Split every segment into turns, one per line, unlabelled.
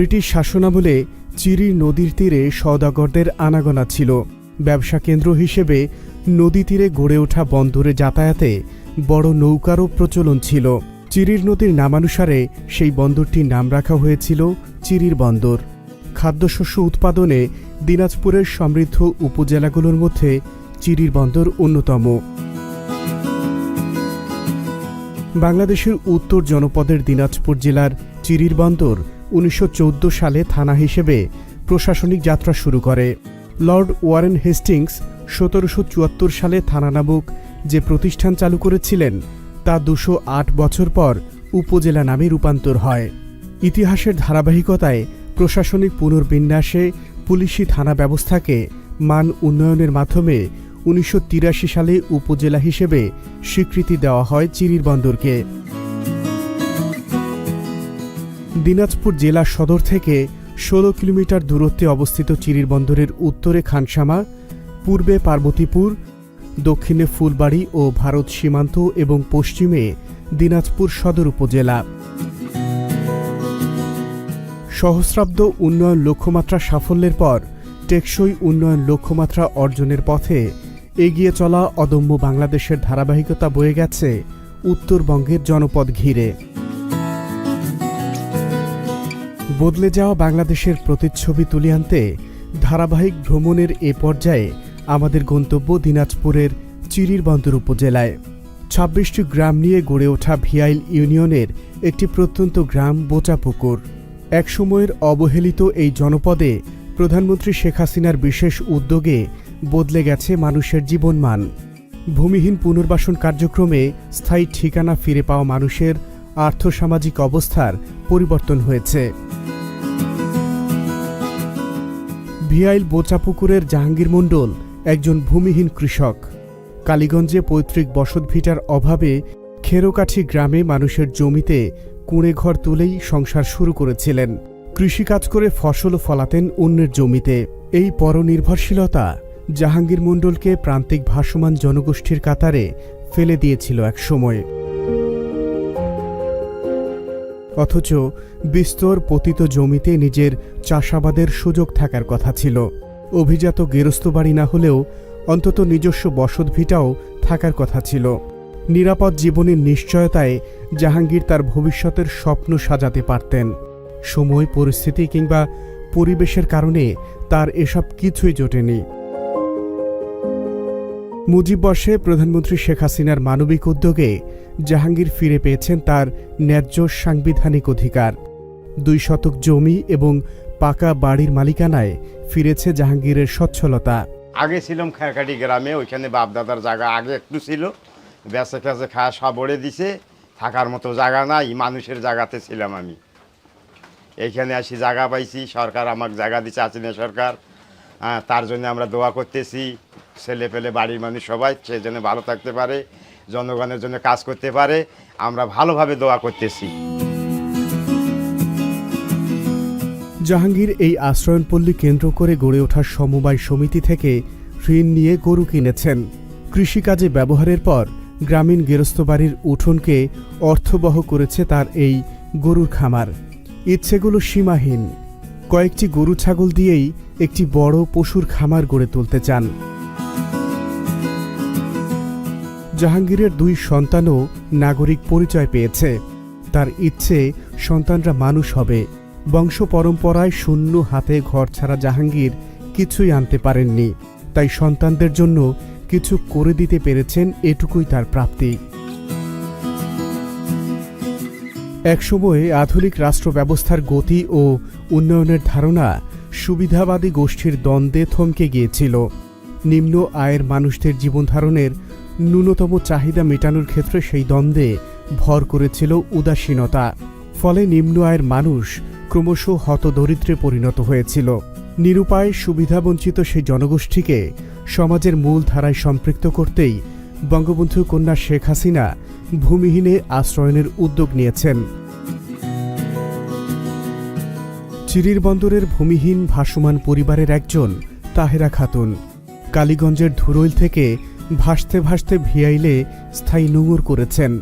British শাসনামলে চিরি নদীর তীরে সওদাগরদের আনাগোনা ছিল। ব্যবসা কেন্দ্র হিসেবে নদী তীরে গড়ে ওঠা বন্দরে যাতায়াতে বড় নৌকারও প্রচলন ছিল। চিরির নদীর নামানুসারে সেই বন্দরটির নাম রাখা হয়েছিল চিরির বন্দর। খাদ্যশস্য উৎপাদনে দিনাজপুরের সমৃদ্ধ উপজেলাগুলোর মধ্যে চিরির বন্দর অন্যতম। বাংলাদেশের উত্তর জনপদের দিনাজপুর জেলার চিরির বন্দর উনিশশো চৌদ্দ সালে থানা হিসেবে প্রশাসনিক যাত্রা শুরু করে। লর্ড ওয়ারেন হেস্টিংস সতেরোশো চুয়াত্তর সালে থানা নামক যে প্রতিষ্ঠান চালু করেছিলেন, তা দুশো আট বছর পর উপজেলা নামে রূপান্তর হয়। ইতিহাসের ধারাবাহিকতায় প্রশাসনিক পুনর্বিন্যাসে পুলিশি থানা ব্যবস্থাকে মান উন্নয়নের মাধ্যমে উনিশশো তিরাশি সালে উপজেলা হিসেবে স্বীকৃতি দেওয়া হয় চিরির বন্দরকে। দিনাজপুর জেলা সদর থেকে ষোলো কিলোমিটার দূরত্বে অবস্থিত চিরির বন্দরের উত্তরে খানসামা, পূর্বে পার্বতীপুর, দক্ষিণে ফুলবাড়ি ও ভারত সীমান্ত এবং পশ্চিমে দিনাজপুর সদর উপজেলা। সহস্রাব্দ উন্নয়ন লক্ষ্যমাত্রা সাফল্যের পর টেকসই উন্নয়ন লক্ষ্যমাত্রা অর্জনের পথে এগিয়ে চলা অদম্য বাংলাদেশের ধারাবাহিকতা বয়ে গেছে উত্তরবঙ্গের জনপদ ঘিরে। বদলে যাওয়া বাংলাদেশের প্রতিচ্ছবি তুলে আনতে ধারাবাহিক ভ্রমণের এ পর্যায়ে আমাদের গন্তব্য দিনাজপুরের চিরির বন্দর উপজেলায়। ছাব্বিশটি গ্রাম নিয়ে গড়ে ওঠা ভিয়াইল ইউনিয়নের একটি প্রত্যন্ত গ্রাম বোচাপুকুর। একসময়ের অবহেলিত এই জনপদে প্রধানমন্ত্রী শেখ হাসিনার বিশেষ উদ্যোগে বদলে গেছে মানুষের জীবনমান। ভূমিহীন পুনর্বাসন কার্যক্রমে স্থায়ী ঠিকানা ফিরে পাওয়া মানুষের আর্থসামাজিক অবস্থার পরিবর্তন হয়েছে। ভিআইল বোচাপুকুরের জাহাঙ্গীর মণ্ডল একজন ভূমিহীন কৃষক। কালীগঞ্জে পৈতৃক বসতভিটার অভাবে খেরোকাঠি গ্রামে মানুষের জমিতে কুঁড়ে ঘর তুলেই সংসার শুরু করেছিলেন। কৃষিকাজ করে ফসল ফলাতেন অন্যের জমিতে। এই পরনির্ভরশীলতা জাহাঙ্গীর মণ্ডলকে প্রান্তিক ভাসমান জনগোষ্ঠীর কাতারে ফেলে দিয়েছিল একসময়। অথচ বিস্তর পতিত জমিতে নিজের চাষাবাদের সুযোগ থাকার কথা ছিল। অভিজাত গেরস্ত বাড়ি না হলেও অন্তত নিজস্ব বসতভিটাও থাকার কথা ছিল। নিরাপদ জীবনের নিশ্চয়তায় জাহাঙ্গীর তার ভবিষ্যতের স্বপ্ন সাজাতে পারতেন। সময়, পরিস্থিতি কিংবা পরিবেশের কারণে তার এসব কিছুই জোটেনি। মুজিব বর্ষে প্রধানমন্ত্রী শেখ হাসিনার মানবিক উদ্যোগে জাহাঙ্গীর ফিরে পেয়েছেন তার ন্যায্য সাংবিধানিক অধিকার। দুই শতক জমি এবং পাকা বাড়ির মালিকানায় ফিরেছে জাহাঙ্গীরের সচ্ছলতা।
আগে ছিলাম খেরকাটি গ্রামে, ওইখানে বাপদাদার জায়গা আগে একটু ছিল। বেঁচে ফেঁচে খাওয়া সাবড়ে দিছে, থাকার মতো জায়গা নাই, মানুষের জায়গাতে ছিলাম আমি। এইখানে আসি, জায়গা পাইছি, সরকার আমাকে জায়গা দিচ্ছে আচিনা সরকার। হ্যাঁ তার জন্য আমরা দোয়া করতেছি। ছেলে পেলে বাড়ির মানুষ সবাই, সে যেন ভালো থাকতে পারে, জনগণের জন্য কাজ করতে পারে, আমরা ভালোভাবে দোয়া করতেছি।
জাহাঙ্গীর এই আশ্রয়নপল্লী কেন্দ্র করে গড়ে ওঠা সমবায় সমিতি থেকে ঋণ নিয়ে গরু কিনেছেন। কৃষিকাজে ব্যবহারের পর গ্রামীণ গেরস্ত বাড়ির উঠোনকে অর্থবহ করেছে তার এই গরুর খামার। ইচ্ছেগুলো সীমাহীন। কয়েকটি গরু ছাগল দিয়েই একটি বড় পশুর খামার গড়ে তুলতে চান। জাহাঙ্গীরের দুই সন্তানও নাগরিক পরিচয় পেয়েছে। তার ইচ্ছে, সন্তানরা মানুষ হবে। বংশ পরম্পরায় শূন্য হাতে ঘর ছাড়া জাহাঙ্গীর কিছুই আনতে পারেননি। তাই সন্তানদের জন্য কিছু করে দিতে পেরেছেন এটুকুই তার প্রাপ্তি। একসময়ে আধুনিক রাষ্ট্র ব্যবস্থার গতি ও উন্নয়নের ধারণা সুবিধাবাদী গোষ্ঠীর দ্বন্দ্বে থমকে গিয়েছিল। নিম্ন আয়ের মানুষদের জীবনধারণের ন্যূনতম চাহিদা মেটানোর ক্ষেত্রে সেই দ্বন্দ্বে ভর করেছিল উদাসীনতা। ফলে নিম্ন আয়ের মানুষ ক্রমশ হতদরিদ্রে পরিণত হয়েছিল। নিরুপায়, সুবিধাবঞ্চিত সেই জনগোষ্ঠীকে সমাজের মূল ধারায় সম্পৃক্ত করতেই বঙ্গবন্ধু কন্যা শেখ হাসিনা ভূমিহীনে আশ্রয়নের উদ্যোগ নিয়েছেন। চিরির বন্দরের ভূমিহীন ভাসমান পরিবারের একজন তাহেরা খাতুন। কালীগঞ্জের ধুরইল থেকে ভাসতে ভাসতে ভিয়াইলে স্থায়ী নোঙর করেছেন।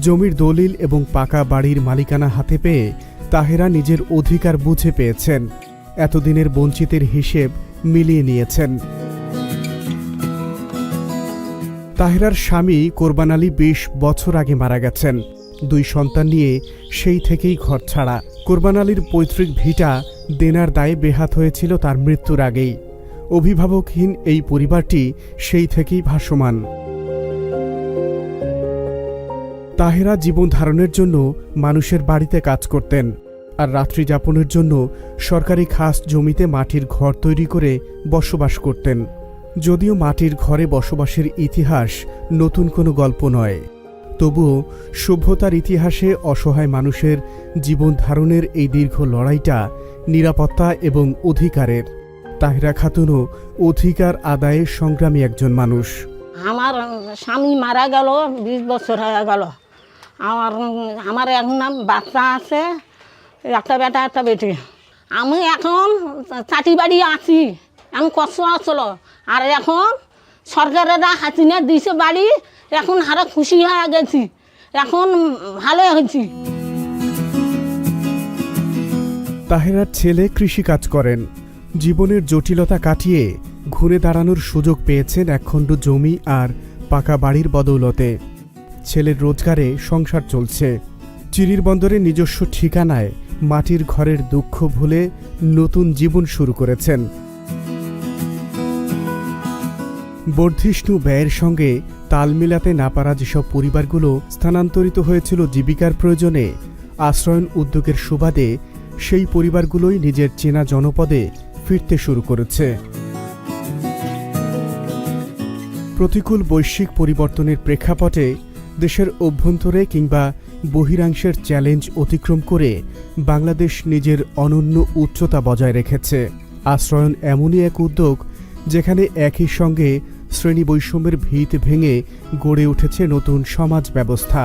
জমির দলিল এবং পাকা বাড়ির মালিকানা হাতে পেয়ে তাহেরা নিজের অধিকার বুঝে পেয়েছেন। এতদিনের বঞ্চিতের হিসেব মিলিয়ে নিয়েছেন। তাহেরার স্বামী কোরবান আলী বিশ বছর আগে মারা গেছেন। দুই সন্তান নিয়ে সেই থেকেই ঘর ছাড়া কোরবান আলীর পৈতৃক ভিটা দেনার দায়ে বেহাত হয়েছিল তার মৃত্যুর আগেই। অভিভাবকহীন এই পরিবারটি সেই থেকেই ভাসমান। তাহেরা জীবন ধারণের জন্য মানুষের বাড়িতে কাজ করতেন আর রাত্রি যাপনের জন্য সরকারি খাস জমিতে মাটির ঘর তৈরি করে বসবাস করতেন। যদিও মাটির ঘরে বসবাসের ইতিহাস নতুন কোনো গল্প নয়, তবুও সভ্যতার ইতিহাসে অসহায় মানুষের জীবন ধারণের এই দীর্ঘ লড়াইটা নিরাপত্তা এবং অধিকারের। তাহিরা খাতুনও অধিকার আদায়ে সংগ্রামী একজন মানুষ।
আমার স্বামী মারা গেল বিশ বছর হয়ে গেল। আমার আমার এখন নাম বাচ্চা আছে একটা বেটা একটা বেটি। আমি এখন চাটি বাড়ি আছি এখন কষ্ট আসলো। আর এখন সরকারেরা হাসিনা দিছে বাড়ি এখন আরও খুশি হয়ে গেছি। এখন ভালো হয়েছি।
তাহেরার ছেলে কৃষিকাজ করেন। জীবনের জটিলতা কাটিয়ে ঘুরে দাঁড়ানোর সুযোগ পেয়েছেন একখণ্ড জমি আর পাকা বাড়ির বদৌলতে। ছেলের রোজগারে সংসার চলছে। চিরির বন্দরে নিজস্ব ঠিকানায় মাটির ঘরের দুঃখ ভুলে নতুন জীবন শুরু করেছেন। বর্ধিষ্ণু ব্যয়ের সঙ্গে তাল মিলাতে না পারা যেসব পরিবারগুলো স্থানান্তরিত হয়েছিল জীবিকার প্রয়োজনে আশ্রয়ন উদ্যোগের সুবাদে সেই পরিবারগুলোই নিজের চেনা জনপদে ফিরতে শুরু করেছে। প্রতিকূল বৈশ্বিক পরিবর্তনের প্রেক্ষাপটে দেশের অভ্যন্তরে কিংবা বহিরাংশের চ্যালেঞ্জ অতিক্রম করে বাংলাদেশ নিজের অনন্য উচ্চতা বজায় রেখেছে। আশ্রয়ন এমনই এক উদ্যোগ যেখানে একই সঙ্গে শ্রেণি বৈষম্যের ভিত ভেঙে গড়ে উঠেছে নতুন সমাজ ব্যবস্থা।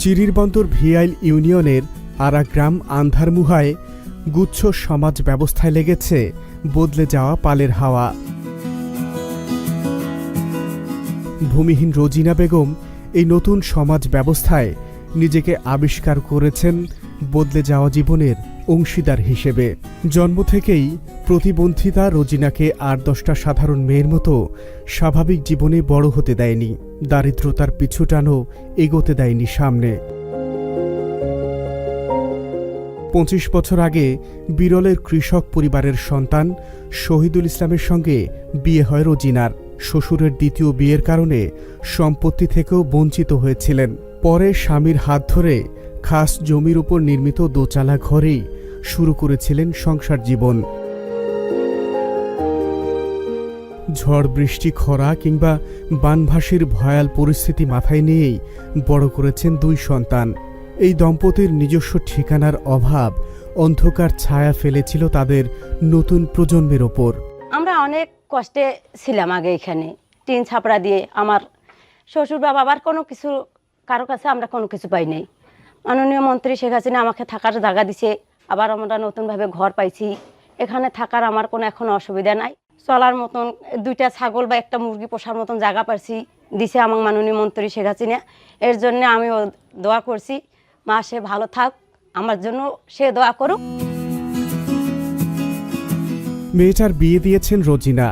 চিরিরবন্দর ভিআইল ইউনিয়নের আরা গ্রাম আন্ধারমুহায় গুচ্ছ সমাজ ব্যবস্থায় লেগেছে, বদলে যাওয়া পালের হাওয়া। ভূমিহীন রোজিনা বেগম এই নতুন সমাজ ব্যবস্থায় নিজেকে আবিষ্কার করেছেন বদলে যাওয়া জীবনের অংশীদার হিসেবে। জন্ম থেকেই প্রতিবন্ধিতা রোজিনাকে আর দশটা সাধারণ মেয়ের মতো স্বাভাবিক জীবনে বড় হতে দেয়নি, দারিদ্রতার পিছুটানও এগোতে দেয়নি সামনে। পঁচিশ বছর আগে বিরলের কৃষক পরিবারের সন্তান শহীদুল ইসলামের সঙ্গে বিয়ে হয় রোজিনার। শ্বশুরের দ্বিতীয় বিয়ের কারণে সম্পত্তি থেকেও বঞ্চিত হয়েছিলেন। পরে স্বামীর হাত ধরে খাস জমির উপর নির্মিত দোচালা ঘরেই শুরু করেছিলেন সংসার জীবন। ঝড়, বৃষ্টি, খরা কিংবা বানভাসির ভয়াল পরিস্থিতি মাথায় নিয়েই বড় করেছেন দুই সন্তান। এই দম্পতির নিজস্ব ঠিকানার অভাব, অন্ধকার ছায়া ফেলেছিল তাদের নতুন প্রজন্মের ওপর।
আমরা অনেক কষ্টে ছিলাম আগে এখানে। টিন ছাপড়া দিয়ে আমার শ্বশুর বা বাবার কোনো কিছু, কারও কাছে আমরা কোনো কিছু পাই নাই। মাননীয় মন্ত্রী শেখ হাসিনা আমাকে থাকার জায়গা দিছে, আবার আমরা নতুনভাবে ঘর পাইছি। এখানে থাকার আমার কোনো এখন অসুবিধা নাই। চলার মতন দুইটা ছাগল বা একটা মুরগি পোষার মতন জায়গা পাইছি, দিছে আমার মাননীয় মন্ত্রী শেখ হাসিনা। এর জন্য আমি দোয়া করছি। মা সে ভালো থাক, আমার জন্য সে দোয়া করুক।
মেয়েটার বিয়ে দিয়েছেন রোজিনা।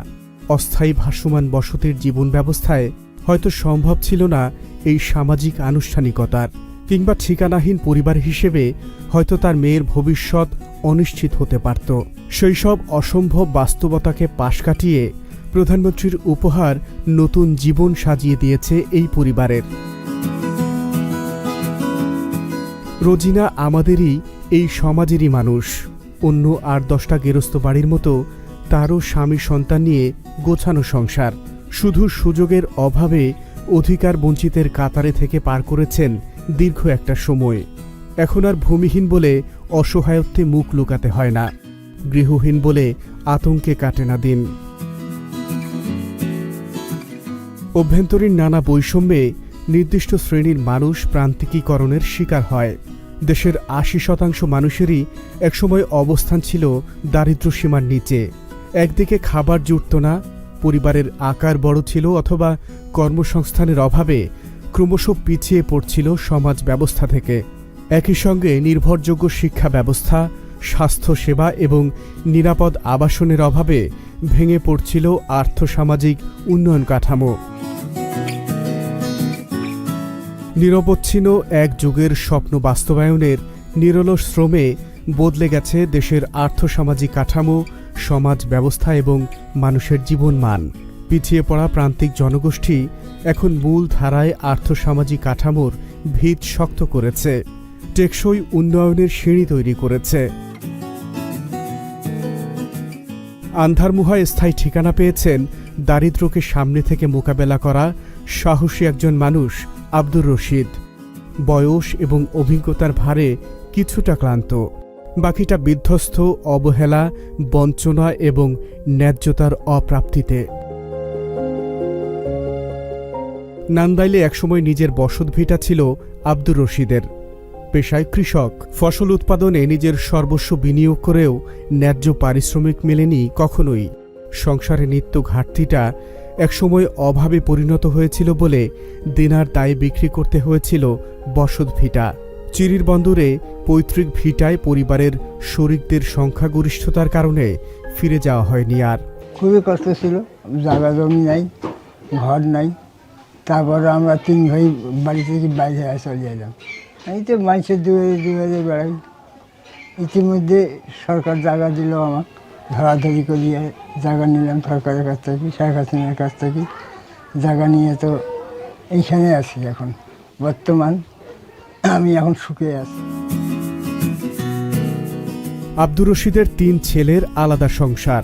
অস্থায়ী ভাসমান বসতির জীবন ব্যবস্থায় হয়তো সম্ভব ছিল না এই সামাজিক আনুষ্ঠানিকতার, কিংবা ঠিকানাহীন পরিবার হিসেবে হয়তো তার মেয়ের ভবিষ্যৎ অনিশ্চিত হতে পারত। সেই সব অসম্ভব বাস্তবতাকে পাশ কাটিয়ে প্রধানমন্ত্রীর উপহার নতুন জীবন সাজিয়ে দিয়েছে এই পরিবারের। রোজিনা আমাদেরই, এই সমাজেরই মানুষ। অন্য আর দশটা গেরস্ত বাড়ির মতো তারও স্বামী সন্তান নিয়ে গোছানো সংসার। শুধু সুযোগের অভাবে অধিকার বঞ্চিতের কাতারে থেকে পার করেছেন দীর্ঘ একটা সময়। এখন আর ভূমিহীন বলে অসহায়ত্বে মুখ লুকাতে হয় না। গৃহহীন বলে আতঙ্কে কাটে না দিন। অভ্যন্তরীণ নানা বৈষম্যে নির্দিষ্ট শ্রেণির মানুষ প্রান্তিকীকরণের শিকার হয়। দেশের আশি শতাংশ মানুষেরই একসময় অবস্থান ছিল দারিদ্র্য সীমার নিচে। একদিকে খাবার জুটত না, পরিবারের আকার বড় ছিল অথবা কর্মসংস্থানের অভাবে ক্রমশ পিছিয়ে পড়ছিল সমাজ ব্যবস্থা থেকে। একই সঙ্গে নির্ভরযোগ্য শিক্ষা ব্যবস্থা স্বাস্থ্যসেবা এবং নিরাপদ আবাসনের অভাবে ভেঙে পড়ছিল আর্থসামাজিক উন্নয়ন কাঠামো। নিরবচ্ছিন্ন এক যুগের স্বপ্ন বাস্তবায়নের নিরলস শ্রমে বদলে গেছে দেশের আর্থসামাজিক কাঠামো, সমাজ ব্যবস্থা এবং মানুষের জীবনমান। পিছিয়ে পড়া প্রান্তিক জনগোষ্ঠী এখন মূল ধারায় আর্থসামাজিক কাঠামোর ভিত শক্ত করেছে, টেকসই উন্নয়নের সিঁড়ি তৈরি করেছে। আন্ধারমুহায় স্থায়ী ঠিকানা পেয়েছেন, দারিদ্র্যকে সামনে থেকে মোকাবেলা করা সাহসী একজন মানুষ আব্দুর রশিদ। বয়স এবং অভিজ্ঞতার ভারে কিছুটা ক্লান্ত। বাকিটা বিধ্বস্ত, অবহেলা, বঞ্চনা এবং ন্যায্যতার অপ্রাপ্তিতে। নান্দাইলে একসময় নিজের বসতভিটা ছিল আব্দুর রশিদের। পেশায় কৃষক। ফসল উৎপাদনে নিজের সর্বস্ব বিনিয়োগ করেও ন্যায্য পারিশ্রমিক মেলেনি কখনোই। সংসারে নিত্য ঘাটতিটা একসময় অভাবে পরিণত হয়েছিল বলে দিনার দায়ে বিক্রি করতে হয়েছিল বসত ভিটা। চিরির বন্দরে পৈতৃক ভিটায় পরিবারের শরিকদের সংখ্যাগরিষ্ঠতার কারণে ফিরে যাওয়া হয়নি আর।
খুবই কষ্ট ছিল, জায়গা জমি নাই, ঘর নাই। তারপরে আমরা তিন ভাই বাড়ি থেকে বাইরে চলে এলাম। এই তো মানুষের দূরে দূরে বেড়াই। ইতিমধ্যে সরকার জায়গা দিল আমার ধরাধরি করিয়ে জায়গা নিলাম সরকারের কাছ থেকে শেখ হাসিনার কাছ থেকে। জায়গা নিয়ে তো এইখানে আছি এখন। বর্তমান আমি এখন সুখে আছি।
আব্দুর রশিদের তিন ছেলের আলাদা সংসার।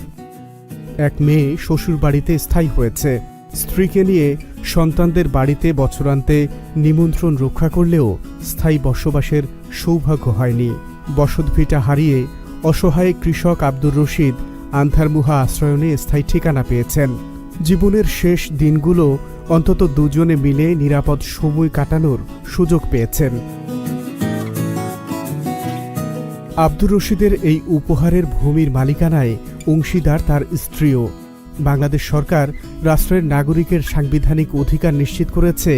এক মেয়ে শ্বশুর বাড়িতে স্থায়ী হয়েছে। স্ত্রীকে নিয়ে সন্তানদের বাড়িতে বছরান্তে নিমন্ত্রণ রক্ষা করলেও স্থায়ী বসবাসের সৌভাগ্য হয়নি। বসতভিটা হারিয়ে অসহায় কৃষক আব্দুর রশিদ আন্ধারমুহা আশ্রয়নে স্থায়ী ঠিকানা পেয়েছেন। জীবনের শেষ দিনগুলো অন্তত দুজনে মিলে নিরাপদ সময় কাটানোর সুযোগ পেয়েছেন। আব্দুর রশিদের এই উপহারের ভূমির মালিকানায় অংশীদার তার স্ত্রীও। বাংলাদেশ সরকার রাষ্ট্রের নাগরিকের সাংবিধানিক অধিকার নিশ্চিত করেছে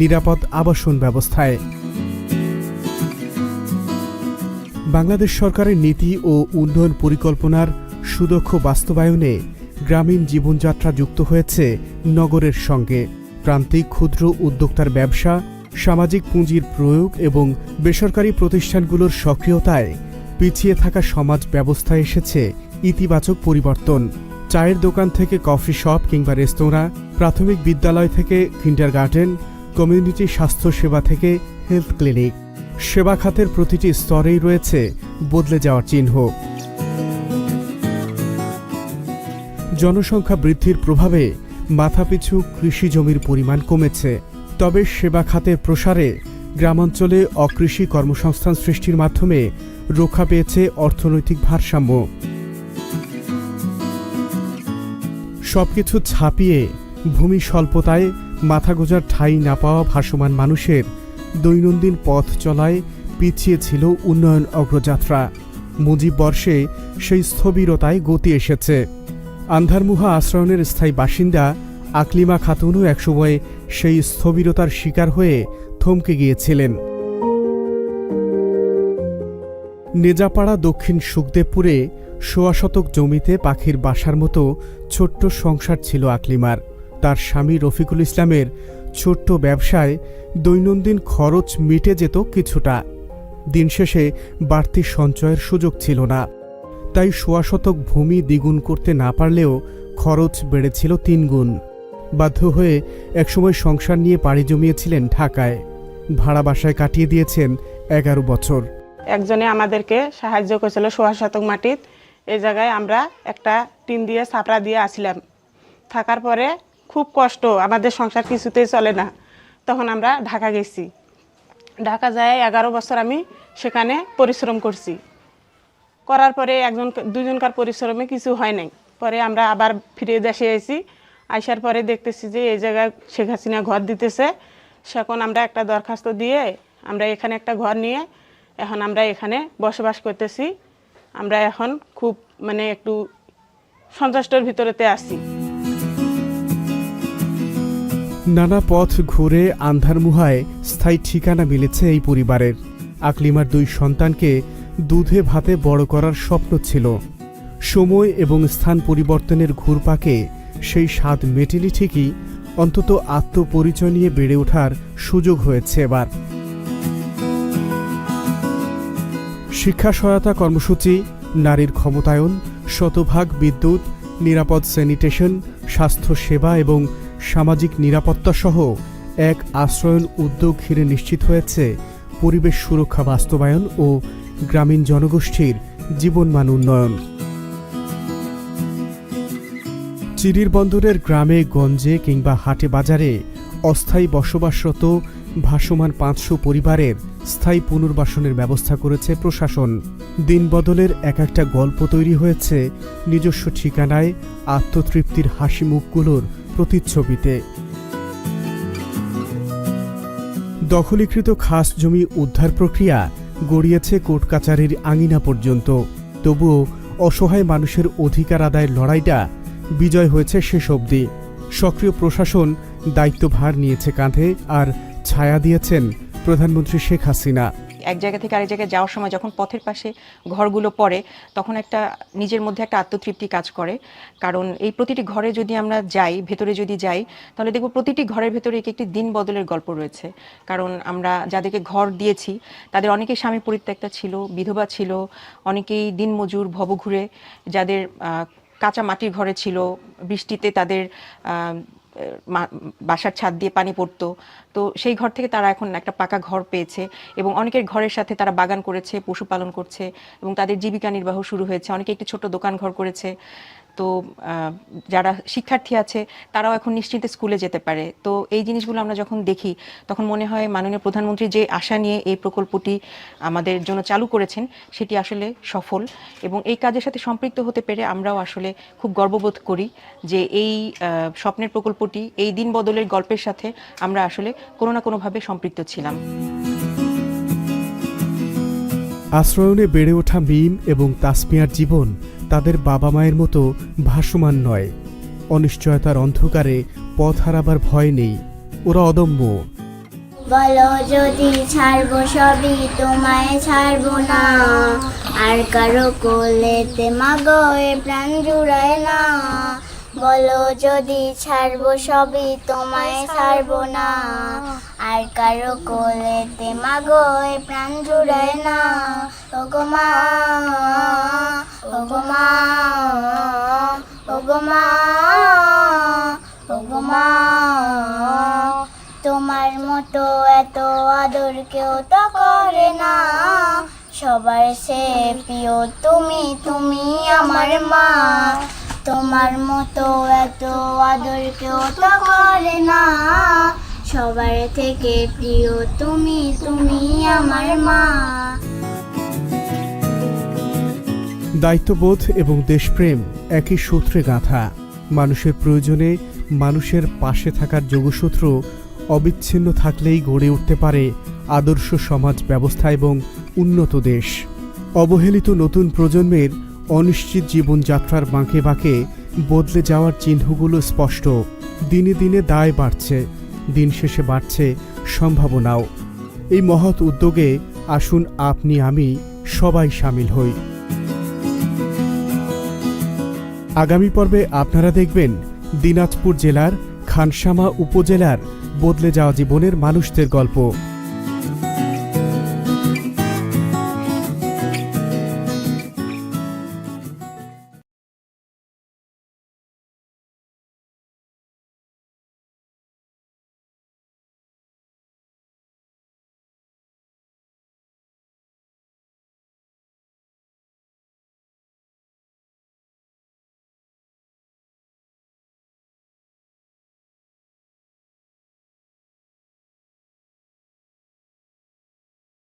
নিরাপদ আবাসন ব্যবস্থায়। বাংলাদেশ সরকারের নীতি ও উন্নয়ন পরিকল্পনার সুদক্ষ বাস্তবায়নে গ্রামীণ জীবনযাত্রা যুক্ত হয়েছে নগরের সঙ্গে। প্রান্তিক ক্ষুদ্র উদ্যোক্তার ব্যবসা, সামাজিক পুঁজির প্রয়োগ এবং বেসরকারি প্রতিষ্ঠানগুলোর সক্রিয়তায় পিছিয়ে থাকা সমাজ ব্যবস্থায় এসেছে ইতিবাচক পরিবর্তন। চায়ের দোকান থেকে কফি শপ কিংবা রেস্তোরাঁ, প্রাথমিক বিদ্যালয় থেকে কিন্ডার গার্ডেন কমিউনিটি স্বাস্থ্যসেবা থেকে হেলথ ক্লিনিক। সেবা খাতের প্রতিটি স্তরেই রয়েছে বদলে যাওয়ার চিহ্ন। জনসংখ্যা বৃদ্ধির প্রভাবে মাথাপিছু কৃষি জমির পরিমাণ কমেছে। তবে সেবা খাতের প্রসারে গ্রামাঞ্চলে অকৃষি কর্মসংস্থান সৃষ্টির মাধ্যমে রক্ষা পেয়েছে অর্থনৈতিক ভারসাম্য। সবকিছু ছাপিয়ে ভূমি স্বল্পতায় মাথা গোজার ঠাঁই না পাওয়া ভাসমান মানুষের দৈনন্দিন পথ চলায় পিছিয়ে ছিল উন্নয়ন অগ্রযাত্রা। মুজিব বর্ষে সেই স্থবিরতায় গতি এসেছে। আন্ধারমুহা আশ্রয়নের স্থায়ী বাসিন্দা আকলিমা খাতুনও একসময় সেই স্থবিরতার শিকার হয়ে থমকে গিয়েছিলেন। নেজাপাড়া দক্ষিণ সুখদেবপুরে সোয়া শতক জমিতে পাখির বাসার মতো ছোট্ট সংসার ছিল আকলিমার। তার স্বামী রফিকুল ইসলামের ছোট্ট ব্যবসায় দৈনন্দিন খরচ মিটে যেত কিছুটা। দিন শেষে বাড়তি সঞ্চয়ের সুযোগ ছিল না। তাই সোয়া শতক ভূমি দ্বিগুণ করতে না পারলেও খরচ বেড়েছিল তিনগুণ। বাধ্য হয়ে একসময় সংসার নিয়ে পাড়ি জমিয়েছিলেন ঢাকায়। ভাড়া বাসায় কাটিয়ে দিয়েছেন এগারো বছর।
একজনে আমাদেরকে সাহায্য করেছিল সোয়া শতক মাটিত। এই জায়গায় আমরা একটা টিন দিয়ে, ছাপড়া দিয়ে আসিলাম। থাকার পরে খুব কষ্ট, আমাদের সংসার কিছুতেই চলে না। তখন আমরা ঢাকা গেছি। ঢাকা যায় এগারো বছর আমি সেখানে পরিশ্রম করছি। করার পরে একজন, দুজনকার পরিশ্রমে কিছু হয় নাই। পরে আমরা আবার ফিরে দেশে এসেছি আসার পরে দেখতেছি যে এই জায়গায় শেখ হাসিনা ঘর দিতেছে। সেখন আমরা একটা দরখাস্ত দিয়ে আমরা এখানে একটা ঘর নিয়ে এখন আমরা এখানে বসবাস করতেছি। আমরা এখন খুব মানে একটু সন্তুষ্টর ভিতরেতে আছি।
নানা পথ ঘুরে আন্ধারমুহায় স্থায়ী ঠিকানা মিলেছে এই পরিবারের। আকলিমার দুই সন্তানকে দুধে ভাতে বড় করার স্বপ্ন ছিল। সময় এবং স্থান পরিবর্তনের ঘুরপাকে সেই স্বাদ মেটেনি ঠিকই, অন্তত আত্মপরিচয় নিয়ে বেড়ে ওঠার সুযোগ হয়েছে এবার। শিক্ষা সহায়তা কর্মসূচি, নারীর ক্ষমতায়ন, শতভাগ বিদ্যুৎ, নিরাপদ স্যানিটেশন স্বাস্থ্য সেবা এবং সামাজিক নিরাপত্তা সহ এক আশ্রয়ন উদ্যোগ ঘিরে নিশ্চিত হয়েছে পরিবেশ সুরক্ষা বাস্তবায়ন ও গ্রামীণ জনগোষ্ঠীর জীবনমান উন্নয়ন। চিরির বন্দরের গ্রামে, গঞ্জে কিংবা হাটে বাজারে অস্থায়ী বসবাসরত ভাসমান পাঁচশো পরিবারের স্থায়ী পুনর্বাসনের ব্যবস্থা করেছে প্রশাসন। দিনবদলের এক একটা গল্প তৈরি হয়েছে নিজস্ব ঠিকানায় আত্মতৃপ্তির হাসি মুখগুলোর প্রতিচ্ছবিতে। দখলীকৃত খাস জমি উদ্ধার প্রক্রিয়া গড়িয়েছে কোর্ট কাচারির আঙিনা পর্যন্ত। তবুও অসহায় মানুষের অধিকার আদায়ের লড়াইটা বিজয় হয়েছে শেষ অবধি। সক্রিয় প্রশাসন দায়িত্বভার নিয়েছে কাঁধে আর ছায়া দিয়েছেন প্রধানমন্ত্রী শেখ হাসিনা।
এক জায়গা থেকে আরেক জায়গায় যাওয়ার সময় যখন পথের পাশে ঘরগুলো পড়ে, তখন একটা নিজের মধ্যে একটা আত্মতৃপ্তি কাজ করে। কারণ এই প্রতিটি ঘরে যদি আমরা যাই, ভেতরে যদি যাই, তাহলে দেখব প্রতিটি ঘরের ভেতরে এক একটি দিন বদলের গল্প রয়েছে। কারণ আমরা যাদেরকে ঘর দিয়েছি, তাদের অনেকেই স্বামী পরিত্যক্তা ছিল, বিধবা ছিল, অনেকেই দিনমজুর, ভবঘুরে, যাদের কাঁচা মাটির ঘরে ছিল, বৃষ্টিতে তাদের বাসার ছাদ দিয়ে পানি পড়তো। তো সেই ঘর থেকে তারা এখন একটা পাকা ঘর পেয়েছে এবং অনেকের ঘরের সাথে তারা বাগান করেছে, পশুপালন করছে এবং তাদের জীবিকা নির্বাহ শুরু হয়েছে। অনেকে একটি ছোট দোকান ঘর করেছে। তো যারা শিক্ষার্থী আছে, তারাও এখন নিশ্চিন্তে স্কুলে যেতে পারে। তো এই জিনিসগুলো আমরা যখন দেখি, তখন মনে হয় মাননীয় প্রধানমন্ত্রী যে আশা নিয়ে এই প্রকল্পটি আমাদের জন্য চালু করেছেন, সেটি আসলে সফল এবং এই কাজের সাথে সম্পৃক্ত হতে পেরে আমরাও আসলে খুব গর্ববোধ করি যে এই স্বপ্নের প্রকল্পটি, এই দিন বদলের গল্পের সাথে আমরা আসলে কোনো না কোনোভাবে সম্পৃক্ত ছিলাম।
আশ্রয়নে বেড়ে ওঠা মিম এবং তাসমিয়ার জীবন তাদের বাবা মায়ের মতো ভাসমান নয়। অনিশ্চয়তার অন্ধকারে পথ হারাবার ভয় নেই। ওরা অদম্য।
বলো যদি ছাড়বো সবই, তোমায় ছাড়বো না। আর কারও কোলেতে মাগো, এ প্রাণ জুড়ায় না। বলো, যদি ছাড়বো সবই তোমায় ছাড়বো না, আর কারও কোলেতে মাগো এ প্রাণ জুড়ায় না। ওগো মা ওগো মা ওগো মা ওগো মা, তোমার মতো এত আদর কেউ তো করে না। সবার সে প্রিয় তুমি তুমি আমার মা। তোমার মতো এত আদর কেউ তো করে না। সবার থেকে প্রিয় তুমি তুমি আমার মা।
দায়িত্ববোধ এবং দেশপ্রেম একই সূত্রে গাঁথা। মানুষের প্রয়োজনে মানুষের পাশে থাকার যোগসূত্র অবিচ্ছিন্ন থাকলেই গড়ে উঠতে পারে আদর্শ সমাজ ব্যবস্থা এবং উন্নত দেশ। অবহেলিত নতুন প্রজন্মের অনিশ্চিত জীবনযাত্রার বাঁকে বাঁকে বদলে যাওয়ার চিহ্নগুলো স্পষ্ট। দিনে দিনে দায় বাড়ছে, দিন শেষে বাড়ছে সম্ভাবনাও। এই মহৎ উদ্যোগে আসুন আপনি, আমি সবাই সামিল হই। আগামী পর্বে আপনারা দেখবেন দিনাজপুর জেলার খানসামা উপজেলার বদলে যাওয়া জীবনের মানুষদের গল্প।